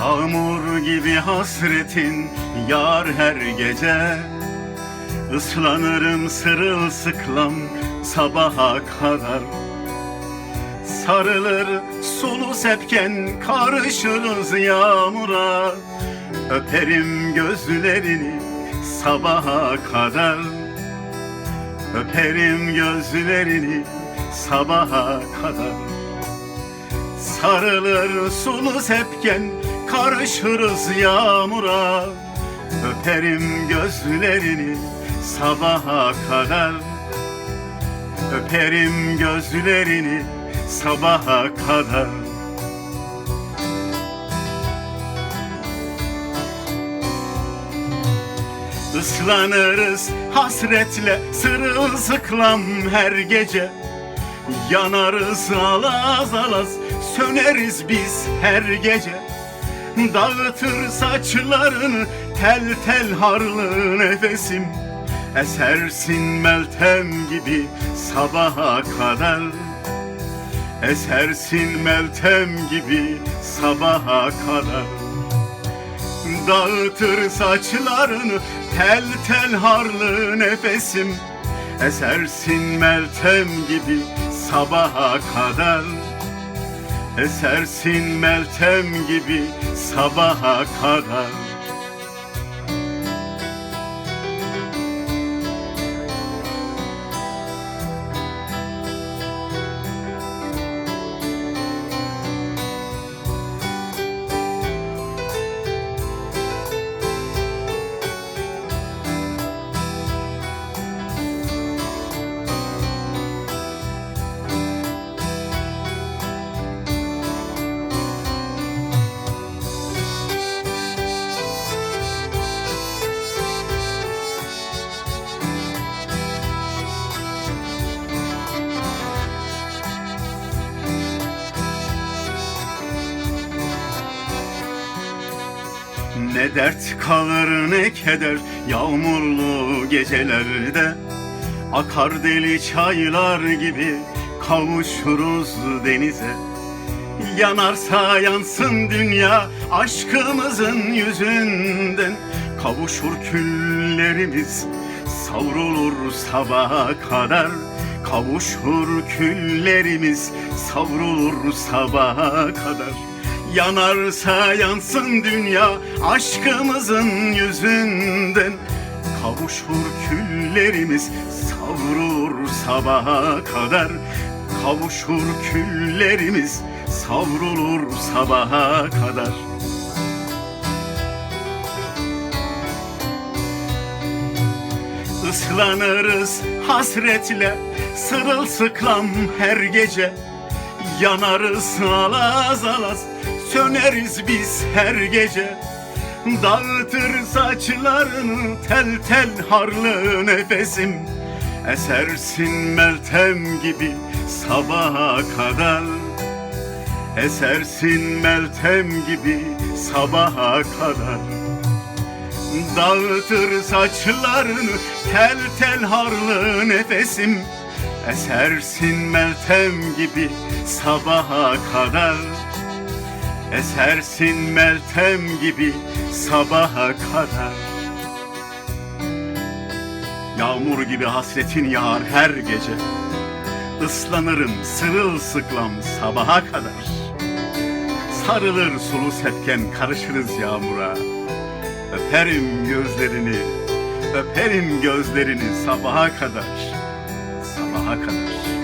Yağmur gibi hasretin yar her gece. Islanırım sırılsıklam sabaha kadar. Sarılır sulu sepken karışırız yağmura. Öperim gözlerini sabaha kadar. Öperim gözlerini sabaha kadar. Sarılır sulu sepken karışırız yağmura. Öperim gözlerini sabaha kadar. Öperim gözlerini sabaha kadar. Islanırız hasretle sırılsıklam her gece. Yanarız alaz alaz söneriz biz her gece Dağıtır saçlarını tel tel harlı nefesim. Esersin meltem gibi sabaha kadar. Esersin meltem gibi sabaha kadar. Dağıtır saçlarını tel tel harlı nefesim. Esersin meltem gibi sabaha kadar Esersin meltem gibi sabaha kadar Ne dert kalır ne keder yağmurlu gecelerde. Akar deli çaylar gibi kavuşuruz denize. Yanarsa yansın dünya aşkımızın yüzünden. Kavuşur küllerimiz savrulur sabaha kadar. Kavuşur küllerimiz savrulur sabaha kadar Yanarsa yansın dünya aşkımızın yüzünden. Kavuşur küllerimiz savrulur sabaha kadar. Kavuşur küllerimiz savrulur sabaha kadar. Islanırız hasretle sırılsıklam her gece. Yanarız alaz alaz söneriz biz her gece. Dağıtır saçlarını tel tel harlı nefesim. Esersin meltem gibi sabaha kadar. Esersin meltem gibi sabaha kadar. Dağıtır saçlarını tel tel harlı nefesim. Esersin meltem gibi sabaha kadar Esersin meltem gibi sabaha kadar. Yağmur gibi hasretin yağar her gece. Islanırım sırılsıklam sabaha kadar. Sarılır sulu sepken karışırız yağmura. Öperim gözlerini, öperim gözlerini sabaha kadar. Sabaha kadar